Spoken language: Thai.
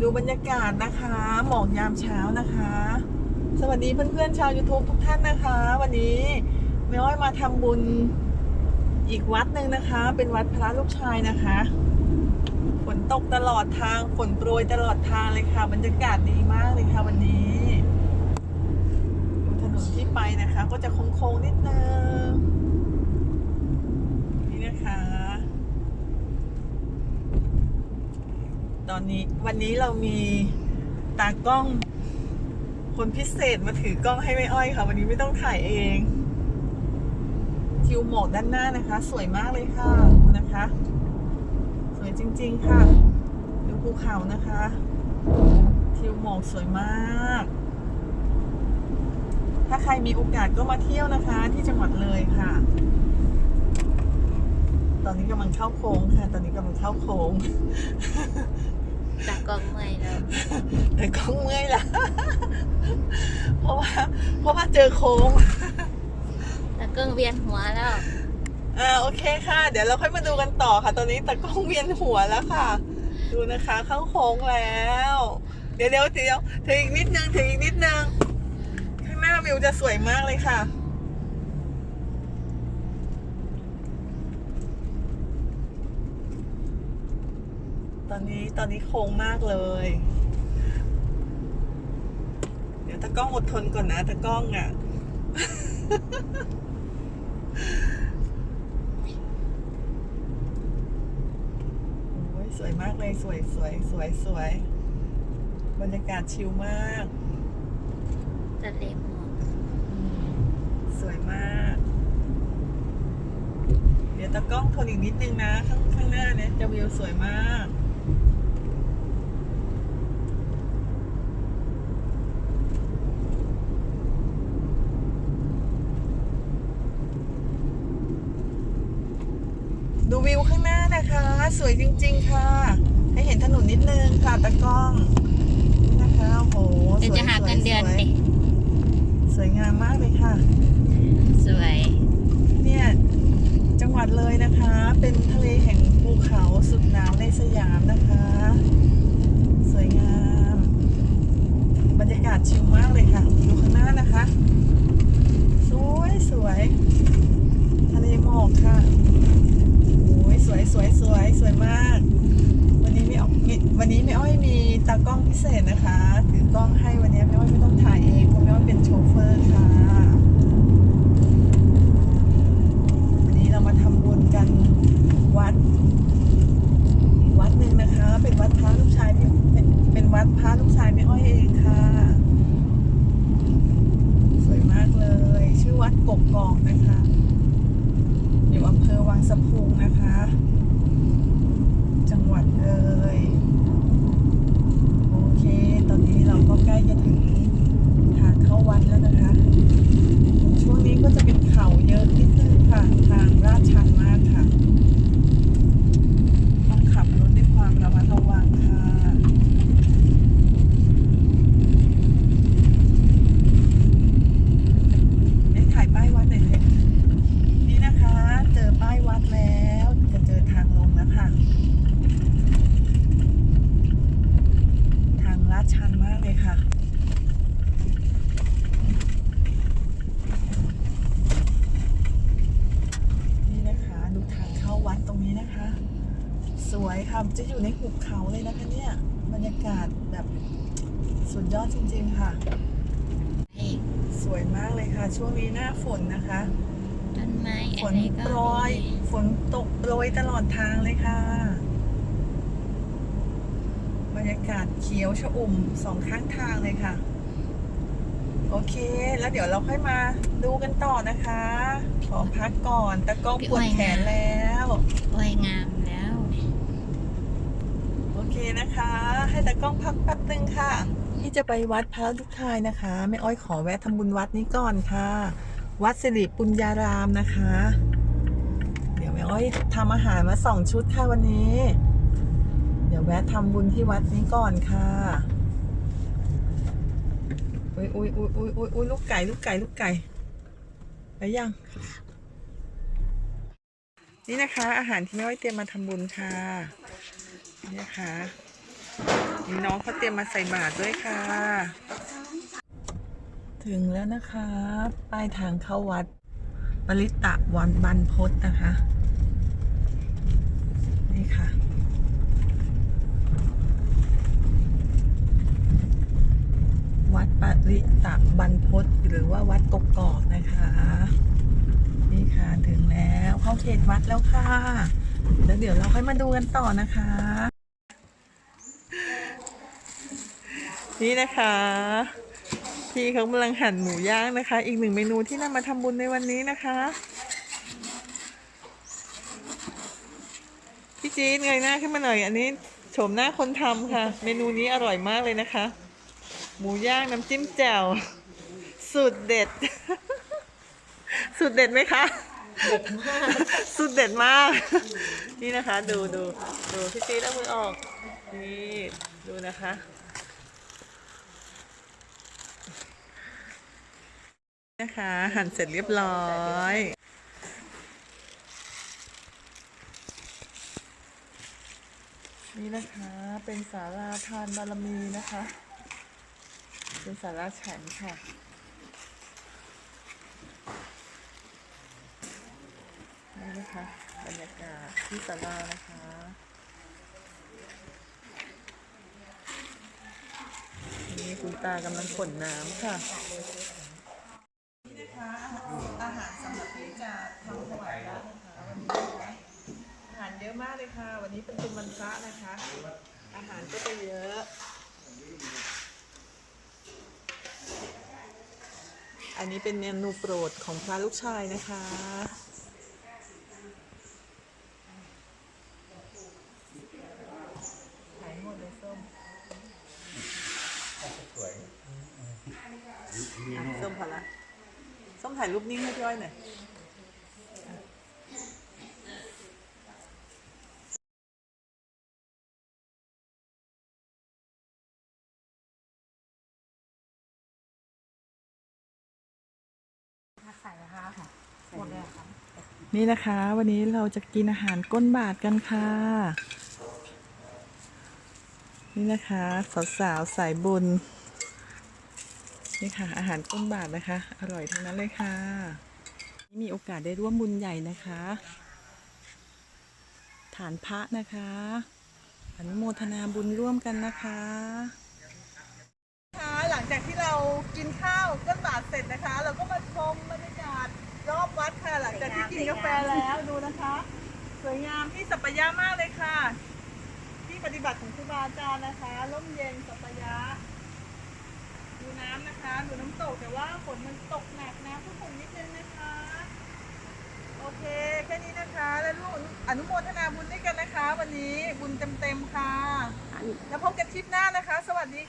ดูบรรยากาศนะคะ หมอกยามเช้านะคะ สวัสดีเพื่อนๆชาว YouTube ทุกท่านนะคะ วันนี้แม่อ้อยมาทำบุญอีกวัดหนึ่งนะคะ เป็นวัดพระลูกชายนะคะฝนตกตลอดทางฝนโปรยตลอดทางเลยค่ะ บรรยากาศดีมากเลยค่ะ วันนี้ดูถนนที่ไปนะคะ ก็จะโค้งๆนิดนึง นี่นะคะ ตอนนี้วันนี้เรามีตากล้อง คนพิเศษมาถือกล้องให้ไม่อ้อยค่ะ วันนี้ไม่ต้องถ่ายเองทิวหมอกด้านหน้านะคะ สวยมากเลยค่ะดูนะคะ สวยจริง ๆ ค่ะดูภูเขานะคะทิวหมอกสวยมาก ถ้าใครมีโอกาสก็มาเที่ยวนะคะ ที่จังหวัดเลยค่ะ ตอนนี้กำลังเข้าโค้งค่ะ ตอนนี้กำลังเข้าโค้ง ตากล้องเมื่อยแล้วแต่ก็เมื่อยละเพราะว่าเพราะว่าเจอโค้งตากล้องเวียนหัวแล้วอ่าโอเคค่ะ เดี๋ยวเราค่อยมาดูกันต่อค่ะ ตอนนี้ตะกล้องเวียนหัวแล้วค่ะ ดูนะคะเข้าโค้งแล้ว เดี๋ยวเดี๋ยวเดี๋ยวถึงอีกนิดนึงถึงอีกนิดนึงข้างหน้าวิวจะสวยมากเลยค่ะ ตอนนี้ตอนนี้โค้งมากเลย เดี๋ยวตะกล้องอดทนก่อนนะตะกล้องอะ โอ้ยสวยมากเลยสวยสวยสวยสวยบรรยากาศชิลมากทะเลหมอกสวยมาก เดี๋ยวตะกล้องทนอีกนิดนึงนะ ข้างข้างหน้าเนี่ยจะวิวสวยมาก ดูวิวข้างห น้านะคะ สวยจริง ๆ ค่ะ ให้เห็นถนนนิดนึงค่ะตะกล้องนี่นะคะโอ้โหเดี๋ยวสวยจะหาสวยเงินเดือนสวยดิสวยงามมากเลยค่ะ สวย เนี่ยจังหวัดเลยนะคะ เป็นทะเลแห่งภูเขาสุดหนาวในสยามนะคะ สวยงาม บรรยากาศชิลมากเลยค่ะดูข้างหน้านะคะ สวยสวยทะเลหมอกค่ะโอ้ยสวยสวยสวยสวยมาก วันนี้ไม่ออกวันนี้ไม่อ้อยมีตากล้องพิเศษนะคะ ถือกล้องให้วันนี้ไม่อ้อยไม่ต้องถ่ายเองเพราะไม่อ้อยเป็นโชเฟอร์ค่ะ วันนี้เรามาทำบุญกันวัดอีกวัดหนึ่งนะคะ เป็นวัดพระลูกชายพี่เป็นเป็นวัดพระลูกชายไม่อ้อยเองค่ะ สวยมากเลย ชื่อวัดกกก อกนะคะ อยู่อำเภอวังสะพุงนะคะ จังหวัดเลย โอเค ตอนนี้เราก็ใกล้จะถึงทางเข้าวัดแล้วนะคะ ช่วงนี้ก็จะเป็นเขาเยอะนิดนึงค่ะ ทางลาดชันมากค่ะ ต้องขับรถด้วยความระมัดระวังค่ะ เอ๊ะถ่ายป้ายวัดหน่อยเลยนี่นะคะ เจอป้ายวัดแล้ว จะเจอทางลงแล้วค่ะ ทางลาดชันมากเลยค่ะ นี่นะคะดูทางเข้าวัดตรงนี้นะคะ สวยค่ะจะอยู่ในหุบเขาเลยนะคะเนี่ยบรรยากาศแบบสุดยอดจริงๆค่ะให้สวยมากเลยค่ะ ช่วงนี้หน้าฝนนะคะต้นไม้ฝอะนไรก็โปรยดีฝนตกโปรยตลอดทางเลยค่ะ บรรยากาศเขียวชอุ่มสองข้างทางเลยค่ะ โอเค แล้วเดี๋ยวเราค่อยมาดูกันต่อนะคะ ขอพักก่อนตะกล้องปวดแขนแล้วโอ้ยงามแล้วโอ เคนะคะ ให้ตากล้องพักแป๊บนึงค่ะ ที่จะไปวัดพระทุกทายนะคะแม่อ้อยขอแวะทำบุญวัดนี้ก่อนค่ะ วัดสิริปุญญารามนะคะ เดี๋ยวแม่อ้อยทำอาหารมาสองชุดค่ะวันนี้ เดี๋ยวแวะทำบุญที่วัดนี้ก่อนค่ะอุ้ยอุ้ยอุ้ยอุ้ยอุ้ยอุ้ยลูกไก่ลูกไก่ลูกไก่ไปยัง นี่นะคะ อาหารที่แม่อ้อยเตรียมมาทำบุญค่ะ นี่นะคะมีน้องเขาเตรียมมาใส่บาตรด้วยค่ะ ถึงแล้วนะคะป้ายทางเข้าวัดปริตะวันบันพศนะคะ นี่ค่ะวัดปริตะบันพศหรือว่าวัดกกอกนะคะ นี่ค่ะถึงแล้วเข้าเขตวัดแล้วค่ะ แล้วเดี๋ยวเราค่อยมาดูกันต่อนะคะ นี่นะคะพี่เขากำลังหั่นหมูย่างนะคะ อีกหนึ่งเมนูที่นำมาทำบุญในวันนี้นะคะ พี่จีนเงยหน้าขึ้นมาหน่อย อันนี้โฉมหน้าคนทำค่ะ เมนูนี้อร่อยมากเลยนะคะ หมูย่างน้ำจิ้มแจ่วสูตรเด็ด สูตรเด็ดไหมคะเด็ดมากสูตรเด็ดมาก นี่นะคะ ดูดูดูพี่จีนเอามือออก นี่ ดูนะคะ นะคะหั่นเสร็จเรียบร้อย นี่นะคะเป็นสาราทานบารมีนะคะ เป็นสาราฉันค่ะนี่นะคะบรรยากาศที่ศาลานะคะนี่คุณตากำลังขนน้ำค่ะ นพระนะคะ อาหารก็จะเยอะอันนี้เป็นเมนูโปรดของพระลูกชายนะคะ ขายหมดเลยส้มอะส้มพอละ ส้มถ่ายรูปนิ่งให้พี่อ้อยหน่อย นะคะหมดเลยค่ะนี่นะคะ วันนี้เราจะกินอาหารก้นบาทกันค่ะ นี่นะคะ สาวๆสายบุญ นี่ค่ะ อาหารก้นบาทนะคะ อร่อยทั้งนั้นเลยค่ะมีโอกาสได้ร่วมบุญใหญ่นะคะ ฐานพระนะคะอนุโมทนาบุญร่วมกันนะคะค่ะหลังจากที่เรากินข้าวก้นบาทเสร็จนะคะ เราก็มาชมบรรยากาศ รอบวัดค่ะหลังจากที่กินกาแฟแล้วดูนะคะ สวยงามที่สัปปามากเลยค่ะ ที่ปฏิบัติของครูบาอาจารย์นะคะร่มเย็นสัปปายะดูน้ำนะคะ ดูน้ำตกแต่ว่าฝนมันตกหนักนะผู้ชมนิดนึงนะคะ โอเคแค่นี้นะคะ แล้วร่วมอนุโมทนาบุญด้วยกันนะคะ วันนี้บุญเต็มๆค่ะ แล้วพบกันทริปหน้านะคะ สวัสดี